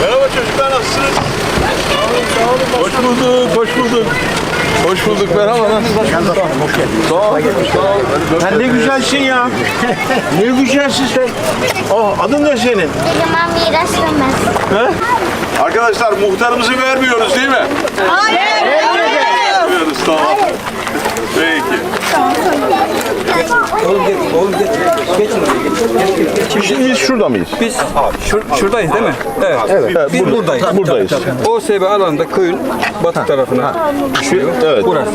Merhaba çocuklar nasılsınız? Hoş bulduk, hoş bulduk. Hoş bulduk, merhaba nasılsınız? Sağ ol, sağ ol. Sen ne güzelsin ya. ne güzelsin sen. Oh, adın ne senin? Elime miras dönmez. Arkadaşlar muhtarımızı vermiyoruz değil mi? Hayır. Vermiyoruz, tamam. Peki. Şimdi biz şurada mıyız? Biz şur- şuradayız değil mi? Evet. Evet, Biz burada- buradayız. buradayız. OSB alanda köyün batı tarafına düşüyor. Evet. Burası.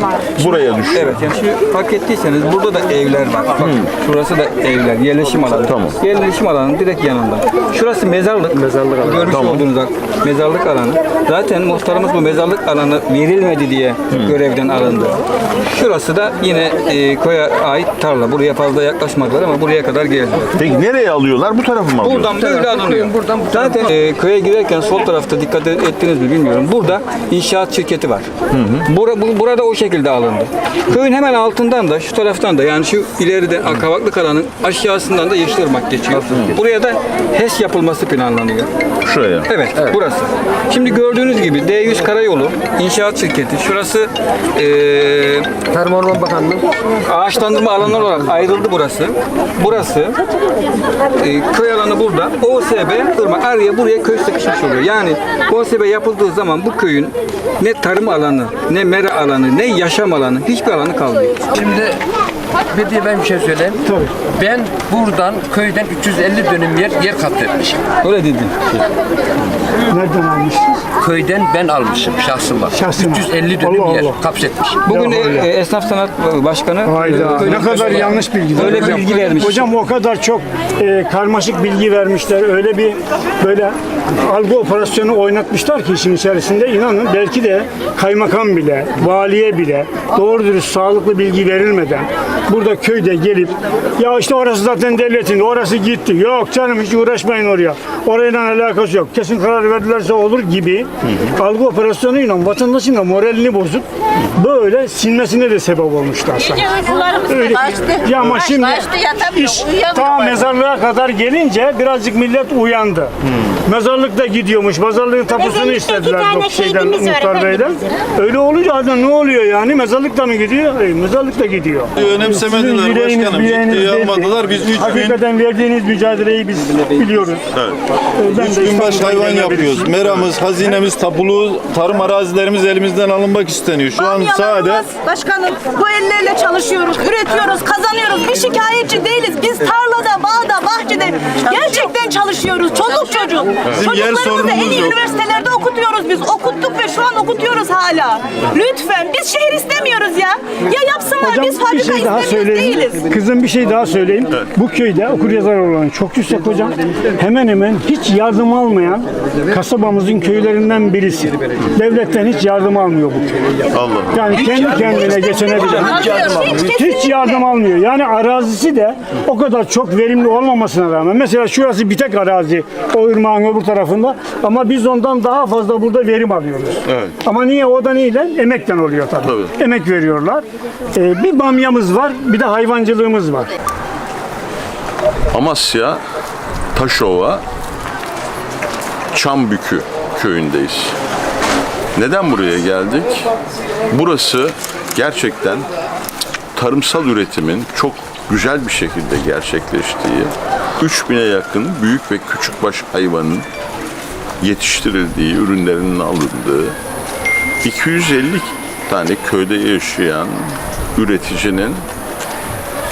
Buraya düşüyor. Evet yani şimdi fark ettiyseniz burada da evler var. Bak şurası da evler, yerleşim alanı. Tamam. Yerleşim alanının direkt yanında. Şurası mezarlık. Mezarlık alanı. Görmüş olduğunuz bak, mezarlık alanı. Zaten muhtarımız bu mezarlık alanı verilmedi diye görevden alındı. Şurası da yine e, köye ait tarla. Buraya fazla yaklaşmadılar ama buraya kadar geldi. Peki nereye alıyorlar? Bu tarafı mı alıyorlar? Buradan böyle alınıyor. Buradan Zaten e, köye girerken sol tarafta dikkat ettiniz mi bilmiyorum. Burada inşaat şirketi var. Bura, bu- burada o şekilde alındı. Köyün hemen altından da şu taraftan da yani şu ileride Kavaklı Kalan'ın aşağısından da Yeşilırmak geçiyor. Buraya da HES yapılması planlanıyor. Şuraya. Evet, burası. Şimdi gördüğünüz gibi D100 Karayolu inşaat şirketi. Şurası eee Tarım Orman Bakanlığı. ağaçlandırma alanı olarak ayrıldı burası. Burası e, köy alanı burada. OSB Irmak araya buraya köy sıkışmış oluyor. Yani OSB yapıldığı zaman bu köyün ne tarım alanı, ne mera alanı, ne yaşam alanı hiçbir alanı kalmıyor. Şimdi bir diye ben bir şey söyleyeyim. Ben buradan köyden 350 dönüm yer yer kapletmişim. Öyle dedin. Nereden almışsınız? Köyden ben almışım şahsıma. Şahsına. 350 dönüm Allah yer Allah. kapsetmişim. Bugün Ya e. Esnaf Sanat Başkanı Hayda. Köyün- Ne kadar yanlış bilgi. Öyle hocam. bilgi vermiş. Hocam o kadar çok e, karmaşık bilgi vermişler. Öyle bir böyle algı operasyonu oynatmışlar ki işin içerisinde inanın belki de kaymakam bile, valiye bile doğru dürüst sağlıklı bilgi verilmeden burada köyde gelip ya işte orası zaten devletin, orası gitti. Yok canım hiç uğraşmayın oraya. Orayla alakası yok. Kesin karar verdilerse olur gibi algı operasyonuyla vatandaşın da moralini bozup böyle silmesine de sebep olmuşlar. aslında. Gece uykularımız Öyle. kaçtı. Ya ama şimdi yatamıyor, iş ta mezarlığa kadar gelince birazcık millet uyandı. Mezarlık da gidiyormuş. Mezarlığın tapusunu istediler iki tane bu şeyden şehidimiz var muhtar beyden. Öyle olunca adam ne oluyor yani? Mezarlık da mı gidiyor? E, mezarlık da gidiyor. Önemsemediler yüreğiniz, başkanım. yüreğiniz Ciddiye almadılar. Biz üç gün, Hakikaten verdiğiniz mücadeleyi biz biliyoruz. evet. E, ben üç de gün baş hayvan gelen yapıyoruz. Meramız, hazinemiz, tapulu, tarım arazilerimiz elimizden alınmak isteniyor. Şu an sade Bamyalarımız, Başkanım bu ellerle çalışıyoruz, üretiyoruz, kazanıyoruz. Bir şikayetçi değiliz. Biz tarlada, bağda, bahçede gerçekten çalışıyoruz. Çoluk çocuk. Bizim yer Çocuklarımızı en sorunumuz iyi yok. üniversitelerde okutuyoruz biz. Okuttuk ve şu an okutuyoruz hala. Lütfen biz şehir istemiyoruz ya. Ya yapsınlar Hocam biz bir fabrika şey daha istemiyoruz söyleyeyim. değiliz. Kızım bir şey daha söyleyeyim. Bu köyde okur yazar oranı çok yüksek hocam. Hemen hemen hiç yardım almayan kasabamızın köylerinden birisi. Devletten hiç yardım almıyor bu köy. Allah. Yani kendi kendine yardım almıyor. Hiç yardım almıyor. Yani arazisi de o kadar çok verimli olmamasına rağmen. Mesela şurası bir tek arazi. O ırmağın öbür tarafında. Ama biz ondan daha fazla burada verim alıyoruz. Evet. Ama niye? O da neyle? Emekten oluyor tabii. Tabii. Emek veriyorlar. Ee, bir bamyamız var, bir de hayvancılığımız var. Amasya, Taşova, Çambükü köyündeyiz. Neden buraya geldik? Burası gerçekten tarımsal üretimin çok güzel bir şekilde gerçekleştiği, 3000'e yakın büyük ve küçükbaş hayvanın yetiştirildiği, ürünlerinin alındığı, 250 tane köyde yaşayan üreticinin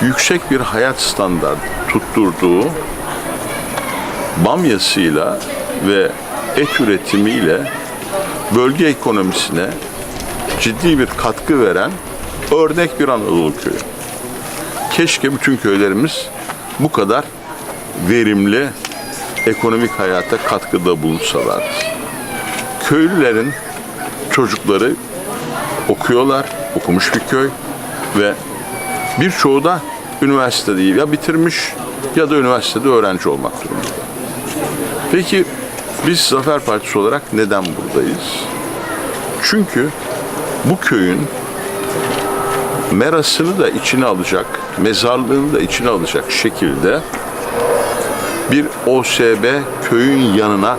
yüksek bir hayat standartı tutturduğu bamyasıyla ve et üretimiyle bölge ekonomisine ciddi bir katkı veren örnek bir Anadolu köyü. Keşke bütün köylerimiz bu kadar verimli ekonomik hayata katkıda bulunsalardı. Köylülerin çocukları okuyorlar, okumuş bir köy ve birçoğu da üniversite değil ya bitirmiş ya da üniversitede öğrenci olmak durumunda. Peki biz Zafer Partisi olarak neden buradayız? Çünkü bu köyün merasını da içine alacak, mezarlığını da içine alacak şekilde bir OSB köyün yanına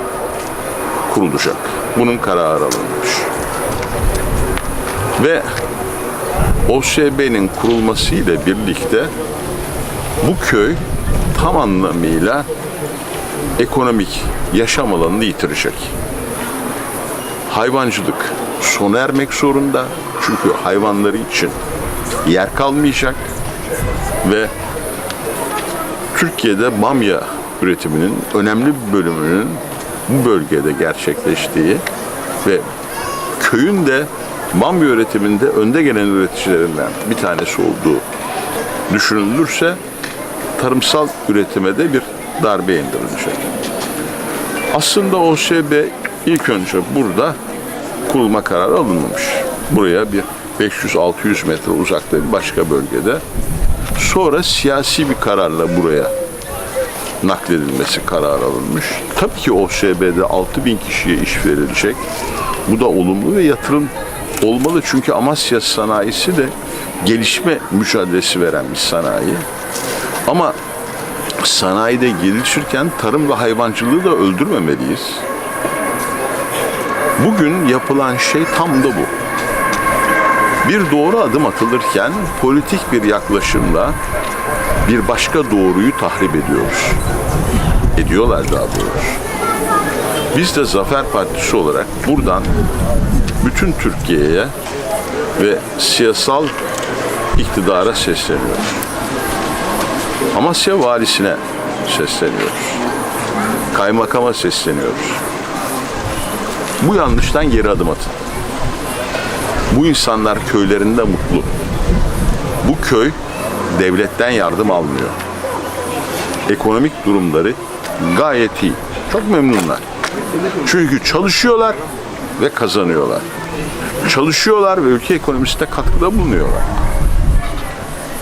kurulacak. Bunun kararı alınmış. Ve OSB'nin kurulmasıyla birlikte bu köy tam anlamıyla ekonomik yaşam alanını yitirecek. Hayvancılık sona ermek zorunda. Çünkü hayvanları için yer kalmayacak ve Türkiye'de bamya üretiminin önemli bir bölümünün bu bölgede gerçekleştiği ve köyün de bamya üretiminde önde gelen üreticilerinden bir tanesi olduğu düşünülürse tarımsal üretime de bir darbe indirilecek. Aslında OSB ilk önce burada kurulma kararı alınmamış. Buraya bir 500-600 metre uzakta bir başka bölgede. Sonra siyasi bir kararla buraya nakledilmesi kararı alınmış. Tabii ki OSB'de 6 bin kişiye iş verilecek. Bu da olumlu ve yatırım olmalı. Çünkü Amasya sanayisi de gelişme mücadelesi veren bir sanayi. Ama sanayide gelişirken tarım ve hayvancılığı da öldürmemeliyiz. Bugün yapılan şey tam da bu. Bir doğru adım atılırken politik bir yaklaşımla bir başka doğruyu tahrip ediyoruz. Ediyorlar daha doğrusu. Biz de Zafer Partisi olarak buradan bütün Türkiye'ye ve siyasal iktidara sesleniyoruz. Amasya valisine sesleniyoruz. Kaymakama sesleniyoruz. Bu yanlıştan geri adım atın. Bu insanlar köylerinde mutlu. Bu köy devletten yardım almıyor. Ekonomik durumları gayet iyi. Çok memnunlar. Çünkü çalışıyorlar ve kazanıyorlar. Çalışıyorlar ve ülke ekonomisine katkıda bulunuyorlar.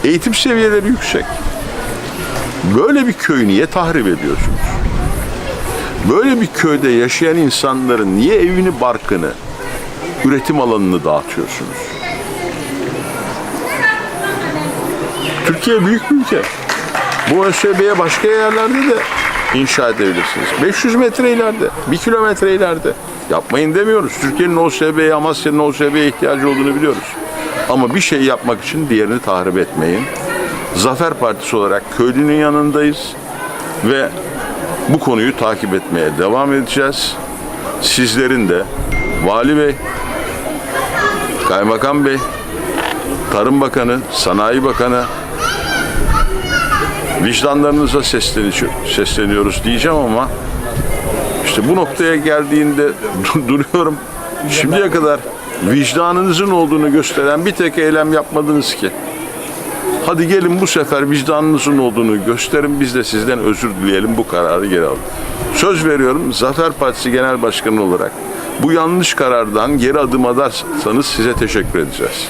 Eğitim seviyeleri yüksek. Böyle bir köyü niye tahrip ediyorsunuz? Böyle bir köyde yaşayan insanların niye evini, barkını, üretim alanını dağıtıyorsunuz? Türkiye büyük bir ülke. Bu ÖSB'ye başka yerlerde de inşa edebilirsiniz. 500 metre ileride, 1 kilometre ileride. Yapmayın demiyoruz. Türkiye'nin OSB'ye, Amasya'nın OSB'ye ihtiyacı olduğunu biliyoruz. Ama bir şey yapmak için diğerini tahrip etmeyin. Zafer Partisi olarak köylünün yanındayız ve bu konuyu takip etmeye devam edeceğiz. Sizlerin de Vali Bey, Kaymakam Bey, Tarım Bakanı, Sanayi Bakanı vicdanlarınıza sesleniyor, sesleniyoruz diyeceğim ama işte bu noktaya geldiğinde dur- duruyorum. Şimdiye kadar vicdanınızın olduğunu gösteren bir tek eylem yapmadınız ki. Hadi gelin bu sefer vicdanınızın olduğunu gösterin. Biz de sizden özür dileyelim bu kararı geri alın. Söz veriyorum Zafer Partisi Genel Başkanı olarak bu yanlış karardan geri adım atarsanız size teşekkür edeceğiz.